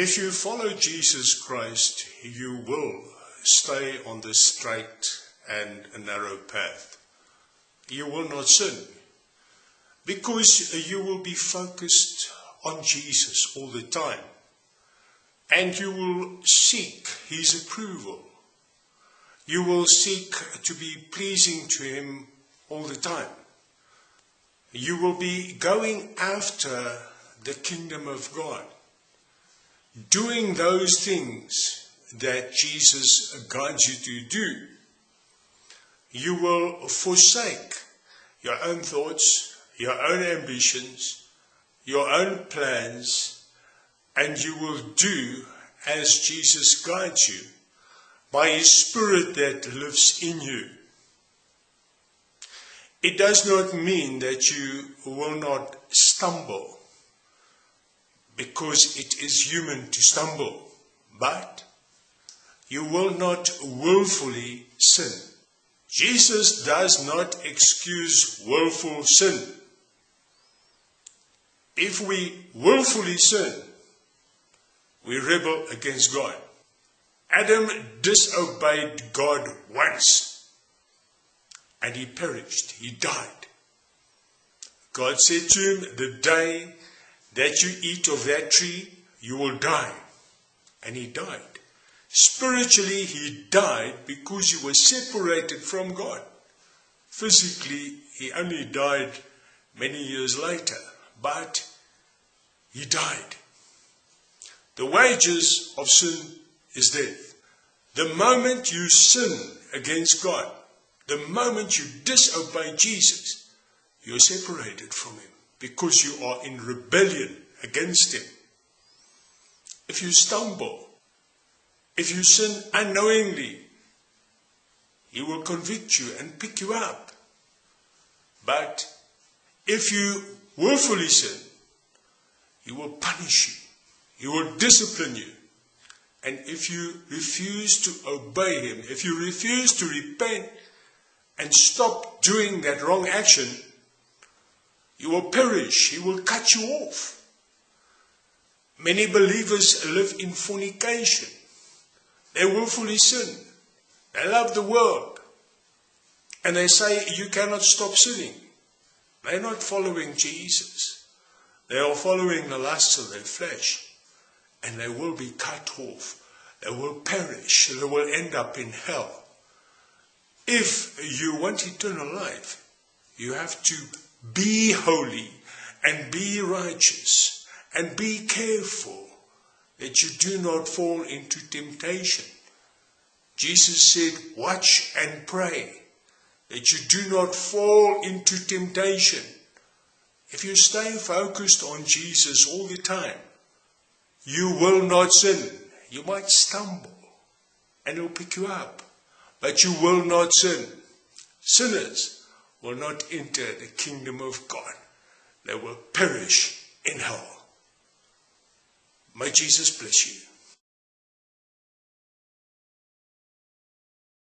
If you follow Jesus Christ, you will stay on the straight and narrow path. You will not sin because you will be focused on Jesus all the time and you will seek his approval. You will seek to be pleasing to him all the time. You will be going after the kingdom of God, doing those things that Jesus guides you to do. You will forsake your own thoughts, your own ambitions, your own plans, and you will do as Jesus guides you by His Spirit that lives in you. It does not mean that you will not stumble, because it is human to stumble, but you will not willfully sin. Jesus does not excuse willful sin. If we willfully sin, we rebel against God. Adam disobeyed God once and he perished, he died. God said to him, The day that you eat of that tree, you will die. And he died. Spiritually, he died because he was separated from God. Physically, he only died many years later, but he died. The wages of sin is death. The moment you sin against God, the moment you disobey Jesus, you're separated from Him because you are in rebellion against Him. If you stumble, if you sin unknowingly, He will convict you and pick you up. But if you willfully sin, He will punish you. He will discipline you. And if you refuse to obey Him, if you refuse to repent and stop doing that wrong action, you will perish. He will cut you off. Many believers live in fornication. They willfully sin. They love the world. And they say you cannot stop sinning. They're not following Jesus. They are following the lusts of their flesh and they will be cut off. They will perish. They will end up in hell. If you want eternal life, you have to be holy and be righteous and be careful that you do not fall into temptation. Jesus said, Watch and pray that you do not fall into temptation. If you stay focused on Jesus all the time, you will not sin. You might stumble and he'll pick you up, but you will not sin. Sinners will not enter the kingdom of God. They will perish in hell. May Jesus bless you.